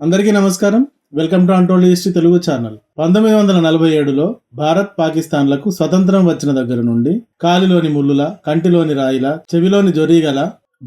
అందరికీ నమస్కారం. Welcome to untold history Telugu channel. పంతొమ్మిది వందల నలభై ఏడులో భారత్ పాకిస్తాన్లకు స్వతంత్రం వచ్చిన దగ్గర నుండి కాలిలోని ముల్లుల కంటిలోని రాయిల చెవిలోని జొరీగల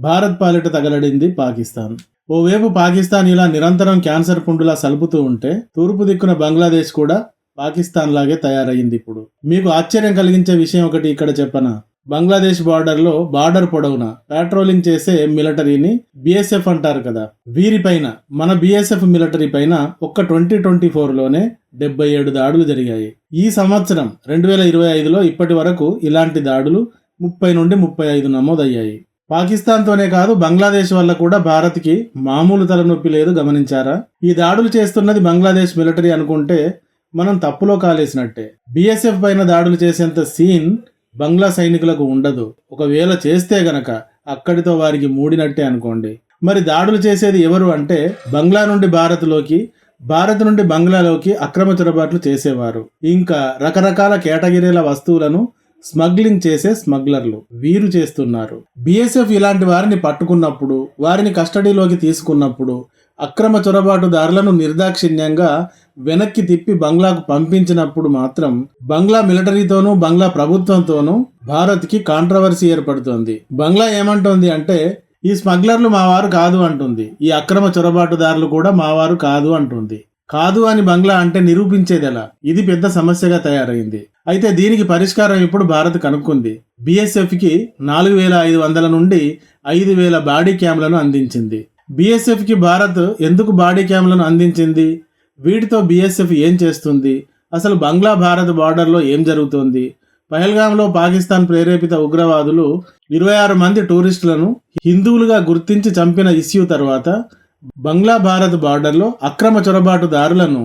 భారత్ పాలిట తగలడింది పాకిస్తాన్. ఓవైపు పాకిస్తాన్ ఇలా నిరంతరం క్యాన్సర్ పుండులా సలుపుతూ ఉంటే తూర్పు దిక్కున బంగ్లాదేశ్ కూడా పాకిస్తాన్ లాగే తయారయ్యింది ఇప్పుడు. మీకు ఆశ్చర్యం కలిగించే విషయం ఒకటి ఇక్కడ చెప్పనా? బంగ్లాదేశ్ బార్డర్లో బార్డర్ పొడవున పాట్రోలింగ్ చేసే మిలిటరీని బిఎస్ఎఫ్ అంటారు కదా. వీరిపైన మన బిఎస్ఎఫ్ మిలిటరీ పైన ఒక్క ట్వంటీ ట్వంటీ ఫోర్లోనే డెబ్బై ఏడు దాడులు జరిగాయి. ఈ సంవత్సరం రెండు వేల ఇరవై ఐదులో ఇప్పటి వరకు ఇలాంటి దాడులు ముప్పై నుండి ముప్పై ఐదు నమోదయ్యాయి. పాకిస్తాన్తోనే కాదు బంగ్లాదేశ్ వల్ల కూడా భారత్కి మామూలు తలనొప్పి లేదు గమనించారా? ఈ దాడులు చేస్తున్నది బంగ్లాదేశ్ మిలిటరీ అనుకుంటే మనం తప్పులో కాలేసినట్టే. బిఎస్ఎఫ్ పైన దాడులు చేసేంత సీన్ బంగ్లా సైనికులకు ఉండదు. ఒకవేళ చేస్తే గనక అక్కడితో వారికి మూడినట్టే అనుకోండి. మరి దాడులు చేసేది ఎవరు అంటే బంగ్లా నుండి భారత్లోకి భారత్ నుండి బంగ్లాలోకి అక్రమ చొరబాట్లు చేసేవారు. ఇంకా రకరకాల కేటగిరీల వస్తువులను స్మగ్లింగ్ చేసే స్మగ్లర్లు వీరు చేస్తున్నారు. బీఎస్ఎఫ్ ఇలాంటి వారిని పట్టుకున్నప్పుడు వారిని కస్టడీలోకి తీసుకున్నప్పుడు అక్రమ చొరబాటుదారులను నిర్దాక్షిణ్యంగా వెనక్కి తిప్పి బంగ్లాకు పంపించినప్పుడు మాత్రం బంగ్లా మిలిటరీతోనూ బంగ్లా ప్రభుత్వంతోనూ భారత్కి కాంట్రవర్సీ ఏర్పడుతోంది. బంగ్లా ఏమంటోంది అంటే ఈ స్మగ్లర్లు మావారు కాదు అంటుంది. ఈ అక్రమ చొరబాటుదారులు కూడా మావారు కాదు అంటుంది. కాదు అని బంగ్లా అంటే నిరూపించేది ఎలా ఇది పెద్ద సమస్యగా తయారైంది. అయితే దీనికి పరిష్కారం ఇప్పుడు భారత్ కనుక్కుంది. బీఎస్ఎఫ్కి నాలుగు వేల ఐదు వందల నుండి ఐదు వేల బాడీ క్యామ్లను అందించింది. బీఎస్ఎఫ్కి భారత్ ఎందుకు బాడీ క్యామ్లను అందించింది? వీటితో బీఎస్ఎఫ్ ఏం చేస్తుంది? అసలు బంగ్లా భారత్ బార్డర్లో ఏం జరుగుతోంది? పహల్గాంలో పాకిస్తాన్ ప్రేరేపిత ఉగ్రవాదులు ఇరవై ఆరు మంది టూరిస్టులను హిందువులుగా గుర్తించి చంపిన ఇష్యూ తర్వాత బంగ్లా భారత్ బార్డర్లో అక్రమ చొరబాటుదారులను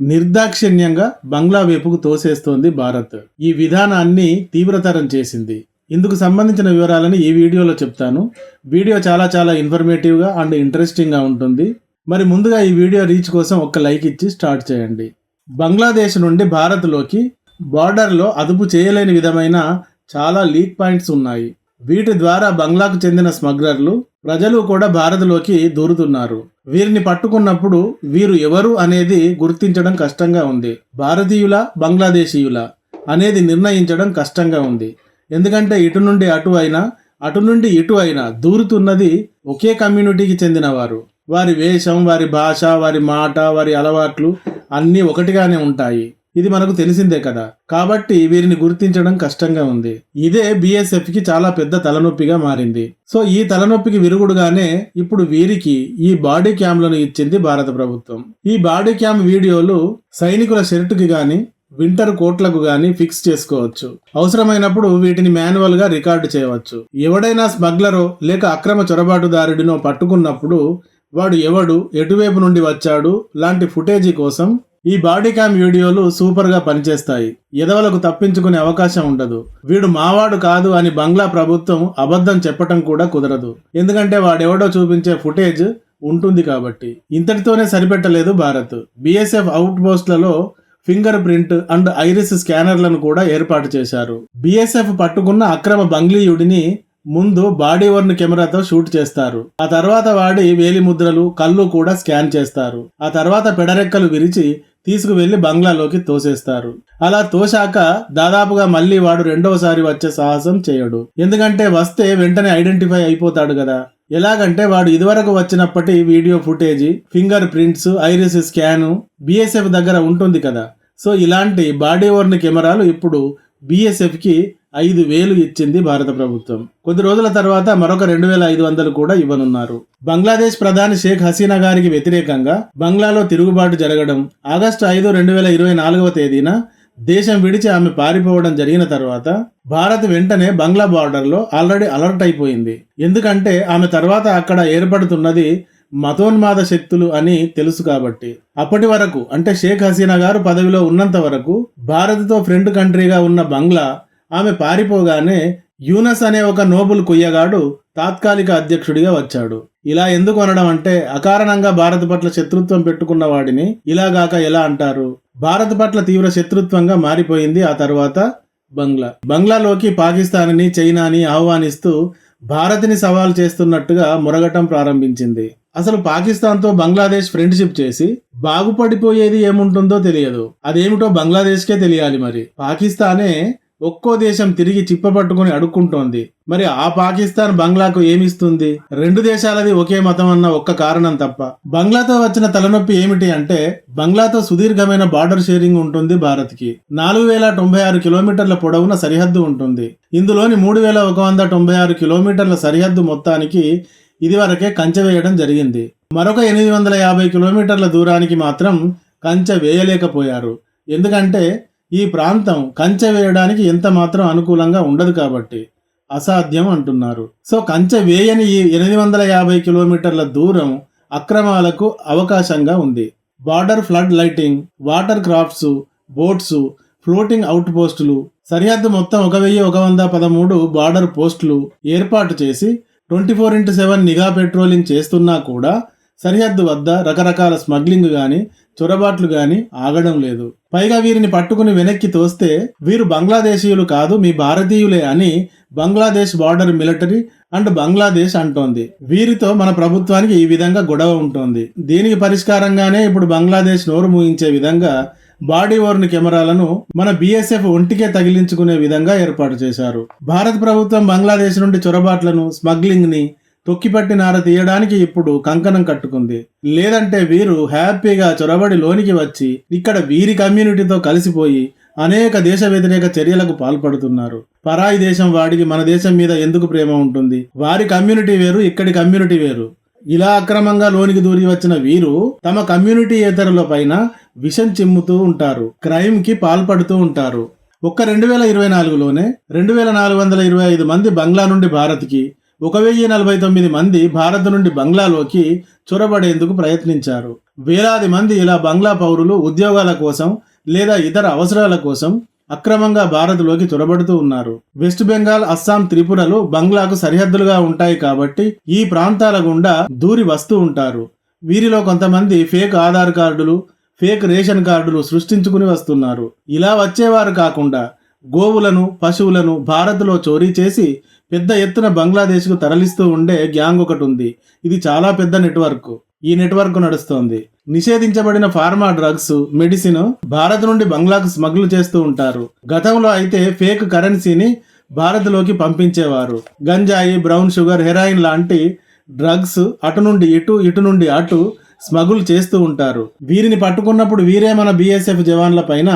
నిర్దాక్షిణ్యంగా బంగ్లా వైపుకు తోసేస్తోంది భారత్. ఈ విధానాన్ని తీవ్రతరం చేసింది. ఇందుకు సంబంధించిన వివరాలను ఈ వీడియోలో చెప్తాను. వీడియో చాలా చాలా ఇన్ఫర్మేటివ్గా అండ్ ఇంట్రెస్టింగ్గా ఉంటుంది. మరి ముందుగా ఈ వీడియో రీచ్ కోసం ఒక్క లైక్ ఇచ్చి స్టార్ట్ చేయండి. బంగ్లాదేశ్ నుండి భారత్లోకి బార్డర్లో అదుపు చేయలేని విధమైన చాలా లీక్ పాయింట్స్ ఉన్నాయి. వీటి ద్వారా బంగ్లాకు చెందిన స్మగ్లర్లు ప్రజలు కూడా భారత్లోకి దూరుతున్నారు. వీరిని పట్టుకున్నప్పుడు వీరు ఎవరు అనేది గుర్తించడం కష్టంగా ఉంది. భారతీయుల బంగ్లాదేశీయుల అనేది నిర్ణయించడం కష్టంగా ఉంది. ఎందుకంటే ఇటు నుండి అటు అయినా అటు నుండి ఇటు అయినా దూరుతున్నది ఒకే కమ్యూనిటీకి చెందినవారు. వారి వేషం వారి భాష వారి మాట వారి అలవాట్లు అన్నీ ఒకటిగానే ఉంటాయి. ఇది మనకు తెలిసిందే కదా. కాబట్టి వీరిని గుర్తించడం కష్టంగా ఉంది. ఇదే బిఎస్ఎఫ్కి చాలా పెద్ద తలనొప్పిగా మారింది. సో ఈ తలనొప్పికి విరుగుడుగానే ఇప్పుడు వీరికి ఈ బాడీ క్యామ్లను ఇచ్చింది భారత ప్రభుత్వం. ఈ బాడీ క్యామ్ వీడియోలు సైనికుల షర్టుకి గాని వింటర్ కోట్లకు గాని ఫిక్స్ చేసుకోవచ్చు. అవసరమైనప్పుడు వీటిని మాన్యువల్గా రికార్డు చేయవచ్చు. ఎవడైనా స్మగ్లరో లేక అక్రమ చొరబాటుదారుడినో పట్టుకున్నప్పుడు వాడు ఎవడు ఎటువైపు నుండి వచ్చాడు లాంటి ఫుటేజీ కోసం ఈ బాడీ క్యామ్ వీడియోలు సూపర్గా పనిచేస్తాయి. ఎదవలకు తప్పించుకునే అవకాశం ఉండదు. వీడు మావాడు కాదు అని బంగ్లా ప్రభుత్వం అబద్ధం చెప్పటం కూడా కుదరదు. ఎందుకంటే వాడెవడో చూపించే ఫుటేజ్ ఉంటుంది కాబట్టి. ఇంతటితోనే సరిపెట్టలేదు భారత్. బిఎస్ఎఫ్ అవుట్ పోస్ట్లలో ఫింగర్ ప్రింట్ అండ్ ఐరిస్ స్కానర్లను కూడా ఏర్పాటు చేశారు. బిఎస్ఎఫ్ పట్టుకున్న అక్రమ బంగ్లీయుడిని ముందు బాడీ వర్న్ కెమెరాతో షూట్ చేస్తారు. ఆ తర్వాత వాడి వేలి ముద్రలు కళ్ళు కూడా స్కాన్ చేస్తారు. ఆ తర్వాత పెడరెక్కలు విరిచి తీసుకువెళ్ళి బంగ్లాలోకి తోసేస్తారు. అలా తోశాక దాదాపుగా మళ్ళీ వాడు రెండవసారి వచ్చే సాహసం చేయడు. ఎందుకంటే వస్తే వెంటనే ఐడెంటిఫై అయిపోతాడు కదా. ఎలాగంటే వాడు ఇదివరకు వచ్చినప్పటి video footage finger prints iris scan BSF దగ్గర ఉంటుంది కదా. సో ఇలాంటి బాడీ ఓర్ని కెమెరాలు ఇప్పుడు బీఎస్ఎఫ్కి ఐదు వేలు ఇచ్చింది భారత ప్రభుత్వం. కొద్ది రోజుల తర్వాత మరొక రెండు వేల ఐదు వందలు కూడా ఇవ్వనున్నారు. బంగ్లాదేశ్ ప్రధాని షేక్ హసీనా గారికి వ్యతిరేకంగా బంగ్లాలో తిరుగుబాటు జరగడం ఆగస్టు ఐదు రెండు వేల ఇరవై నాలుగవ తేదీన దేశం విడిచి ఆమె పారిపోవడం జరిగిన తర్వాత భారత్ వెంటనే బంగ్లా బార్డర్లో ఆల్రెడీ అలర్ట్ అయిపోయింది. ఎందుకంటే ఆమె తర్వాత అక్కడ ఏర్పడుతున్నది మతోన్మాద శక్తులు అని తెలుసు కాబట్టి. అప్పటి వరకు అంటే షేక్ హసీనా గారు పదవిలో ఉన్నంత వరకు భారత్తో ఫ్రెండ్ కంట్రీగా ఉన్న బంగ్లా ఆమె పారిపోగానే యూనస్ అనే ఒక నోబుల్ కుయ్యగాడు తాత్కాలిక అధ్యక్షుడిగా వచ్చాడు. ఇలా ఎందుకు అనడం అంటే అకారణంగా భారత్ పట్ల శత్రుత్వం పెట్టుకున్న వాడిని ఇలాగాక ఎలా అంటారు? భారత్ పట్ల తీవ్ర శత్రుత్వంగా మారిపోయింది ఆ తర్వాత బంగ్లా. బంగ్లాలోకి పాకిస్తాన్ని చైనాని ఆహ్వానిస్తూ భారత్ని సవాల్ చేస్తున్నట్టుగా మురగటం ప్రారంభించింది. అసలు పాకిస్తాన్తో బంగ్లాదేశ్ ఫ్రెండ్షిప్ చేసి బాగుపడిపోయేది ఏముంటుందో తెలియదు. అదేమిటో బంగ్లాదేశ్కే తెలియాలి మరి. పాకిస్తానే ఒక్కో దేశం తిరిగి చిప్పబట్టుకుని అడుక్కుంటోంది. మరి ఆ పాకిస్తాన్ బంగ్లాకు ఏమిస్తుంది? రెండు దేశాలది ఒకే మతం అన్న ఒక్క కారణం తప్ప. బంగ్లాతో వచ్చిన తలనొప్పి ఏమిటి అంటే బంగ్లాతో సుదీర్ఘమైన బార్డర్ షేరింగ్ ఉంటుంది భారత్కి. నాలుగు వేల తొంభై ఆరు కిలోమీటర్ల పొడవున సరిహద్దు ఉంటుంది. ఇందులోని మూడు వేల ఒక వంద తొంభై ఆరు కిలోమీటర్ల సరిహద్దు మొత్తానికి ఇదివరకే కంచె వేయడం జరిగింది. మరొక ఎనిమిది వందల యాభై కిలోమీటర్ల దూరానికి మాత్రం కంచె వేయలేకపోయారు. ఎందుకంటే ఈ ప్రాంతం కంచె వేయడానికి ఎంత మాత్రం అనుకూలంగా ఉండదు కాబట్టి అసాధ్యం అంటున్నారు. సో కంచె వేయని ఈ ఎనిమిది వందల యాభై కిలోమీటర్ల దూరం అక్రమాలకు అవకాశంగా ఉంది. Border flood lighting water crafts boats floating out పోస్టులు సరిహద్దు మొత్తం ఒక వెయ్యి ఒక వంద పదమూడు బార్డర్ పోస్టులు ఏర్పాటు చేసి ట్వంటీ ఫోర్ ఇంటూ సెవెన్ నిఘా పెట్రోలింగ్ చేస్తున్నా కూడా సరిహద్దు వద్ద రకరకాల స్మగ్లింగ్ గాని చొరబాట్లు గాని ఆగడం లేదు. పైగా వీరిని పట్టుకుని వెనక్కి తోస్తే వీరు బంగ్లాదేశీయులు కాదు మీ భారతీయులే అని Bangladesh border military and Bangladesh అంటోంది. వీరితో మన ప్రభుత్వానికి ఈ విధంగా గొడవ ఉంటుంది. దీనికి పరిష్కారంగానే ఇప్పుడు బంగ్లాదేశ్ నోరు మూయించే విధంగా బాడీ ఓర్న్ కెమెరాలను మన బీఎస్ఎఫ్ ఒంటికే తగిలించుకునే విధంగా ఏర్పాటు చేశారు. భారత ప్రభుత్వం బంగ్లాదేశ్ నుండి చొరబాట్లను స్మగ్లింగ్ని తొక్కిపట్టి నార తీయడానికి ఇప్పుడు కంకణం కట్టుకుంది. లేదంటే వీరు హ్యాపీగా చొరబడి లోనికి వచ్చి ఇక్కడ వీరి కమ్యూనిటీతో కలిసిపోయి అనేక దేశ వ్యతిరేక చర్యలకు పాల్పడుతున్నారు. పరాయి దేశం వాడికి మన దేశం మీద ఎందుకు ప్రేమ ఉంటుంది? వారి కమ్యూనిటీ వేరు ఇక్కడి కమ్యూనిటీ వేరు. ఇలా అక్రమంగా లోనికి దూరి వచ్చిన వీరు తమ కమ్యూనిటీ ఇతరుల పైన విషం చిమ్ముతూ ఉంటారు. క్రైమ్కి పాల్పడుతూ ఉంటారు. ఒక్క రెండు వేల ఇరవై నాలుగులోనే రెండు వేల నాలుగు వందల ఇరవై ఐదు మంది బంగ్లా నుండి భారత్కి ఒక వెయ్యి నలభై తొమ్మిది మంది భారత్ నుండి బంగ్లాలోకి చొరబడేందుకు ప్రయత్నించారు. వేలాది మంది ఇలా బంగ్లా పౌరులు ఉద్యోగాల కోసం లేదా ఇతర అవసరాల కోసం అక్రమంగా భారత్లోకి చొరబడుతూ ఉన్నారు. వెస్ట్ బెంగాల్ అస్సాం త్రిపురలు బంగ్లాకు సరిహద్దులుగా ఉంటాయి కాబట్టి ఈ ప్రాంతాల గుండా దూరి వస్తూ ఉంటారు. వీరిలో కొంతమంది ఫేక్ ఆధార్ కార్డులు ఫేక్ రేషన్ కార్డులు సృష్టించుకుని వస్తున్నారు. ఇలా వచ్చేవారు కాకుండా గోవులను పశువులను భారత్లో చోరీ చేసి పెద్ద ఎత్తున బంగ్లాదేశ్కు తరలిస్తూ ఉండే గ్యాంగ్ ఒకటి ఉంది ఇది చాలా పెద్ద నెట్వర్క్. ఈ నెట్వర్క్ నడుస్తోంది. నిషేధించబడిన ఫార్మా డ్రగ్స్ మెడిసిన్ భారత్ నుండి బంగ్లాకు స్మగ్లు చేస్తూ ఉంటారు. గతంలో అయితే ఫేక్ కరెన్సీని భారత్లోకి పంపించేవారు. గంజాయి బ్రౌన్ షుగర్ హెరాయిన్ లాంటి డ్రగ్స్ అటు నుండి ఇటు ఇటు నుండి అటు స్మగుల్ చేస్తూ ఉంటారు. వీరిని పట్టుకున్నప్పుడు వీరే మన బీఎస్ఎఫ్ జవాన్ల పైన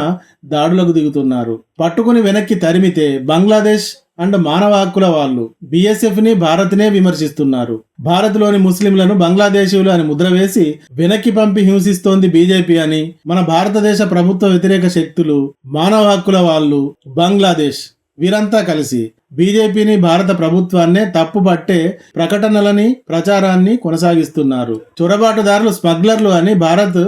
దాడులకు దిగుతున్నారు. పట్టుకుని వెనక్కి తరిమితే బంగ్లాదేశ్ అండ్ మానవ హక్కుల వాళ్ళు బీఎస్ఎఫ్ని భారత్నే విమర్శిస్తున్నారు. భారత్లోని ముస్లింలను బంగ్లాదేశీయులు అని ముద్ర వేసి వెనక్కి పంపి హింసిస్తోంది బీజేపీ అని మన భారతదేశ ప్రభుత్వ వ్యతిరేక శక్తులు మానవ హక్కుల వాళ్ళు బంగ్లాదేశ్. వీరంతా కలిసి బీజేపీని భారత ప్రభుత్వాన్నే తప్పుపట్టే ప్రకటనలని ప్రచారాన్ని కొనసాగిస్తున్నారు. చొరబాటుదారులు స్మగ్లర్లు అని భారత్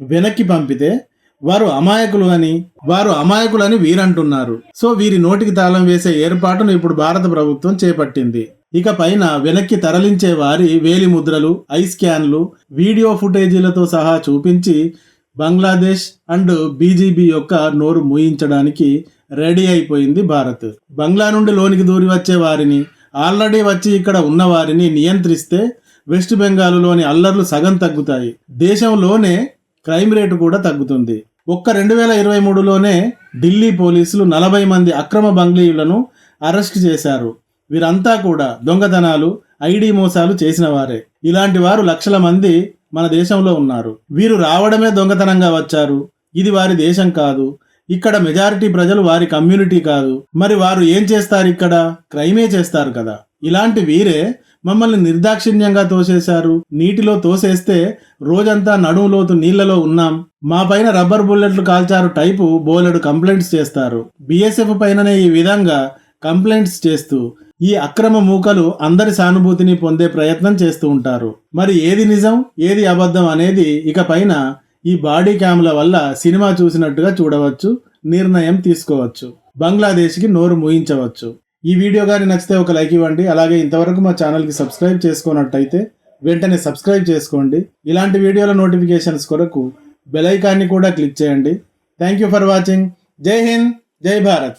వెనక్కి పంపితే వారు అమాయకులు అని వారు అమాయకులని వీరంటున్నారు. సో వీరి నోటికి తాళం వేసే ఏర్పాటును ఇప్పుడు భారత ప్రభుత్వం చేపట్టింది. ఇక పైన వెనక్కి తరలించే వారి వేలి ముద్రలు ఐ స్కాన్లు వీడియో ఫుటేజీలతో సహా చూపించి బంగ్లాదేశ్ అండ్ బీజీబీ యొక్క నోరు మూయించడానికి రెడీ అయిపోయింది భారత్. బంగ్లా నుండి లోనికి దూరి వచ్చే వారిని ఆల్రెడీ వచ్చి ఇక్కడ ఉన్న వారిని నియంత్రిస్తే వెస్ట్ బెంగాల్లోని అల్లర్లు సగం తగ్గుతాయి. దేశంలోనే క్రైమ్ రేటు కూడా తగ్గుతుంది. ఒక్క రెండు వేల ఇరవై మూడులోనే ఢిల్లీ పోలీసులు నలభై మంది అక్రమ బంగ్లీయులను అరెస్ట్ చేశారు. వీరంతా కూడా దొంగతనాలు ఐడి మోసాలు చేసిన వారే. ఇలాంటి వారు లక్షల మంది మన దేశంలో ఉన్నారు. వీరు రావడమే దొంగతనంగా వచ్చారు. ఇది వారి దేశం కాదు. ఇక్కడ మెజారిటీ ప్రజలు వారి కమ్యూనిటీ కాదు. మరి వారు ఏం చేస్తారు ఇక్కడ? క్రైమే చేస్తారు కదా. ఇలాంటి వీరే మమ్మల్ని నిర్దాక్షిణ్యంగా తోసేశారు. నీటిలో తోసేస్తే రోజంతా నడుములోతు నీళ్ళలో ఉన్నాం. మా పైన రబ్బర్ బుల్లెట్లు కాల్చారు టైపు బోలెడు కంప్లైంట్స్ చేస్తారు. బిఎస్ఎఫ్ పైననే ఈ విధంగా కంప్లైంట్స్ చేస్తూ ఈ అక్రమ మూకలు అందరి సానుభూతిని పొందే ప్రయత్నం చేస్తూ ఉంటారు. మరి ఏది నిజం? ఏది అబద్ధం అనేది ఇక పైన ఈ బాడీ క్యామ్ల వల్ల సినిమా చూసినట్టుగా చూడవచ్చు నిర్ణయం తీసుకోవచ్చు బంగ్లాదేశ్కి నోరు మూయించవచ్చు. ఈ వీడియో కానీ నచ్చితే ఒక లైక్ ఇవ్వండి అలాగే ఇంతవరకు మా ఛానల్కి సబ్స్క్రైబ్ చేసుకున్నట్టయితే వెంటనే సబ్స్క్రైబ్ చేసుకోండి. ఇలాంటి వీడియోల నోటిఫికేషన్స్ కొరకు బెల్ ఐకాన్ని కూడా క్లిక్ చేయండి. Thank you for watching. జై హింద్ జై భారత్.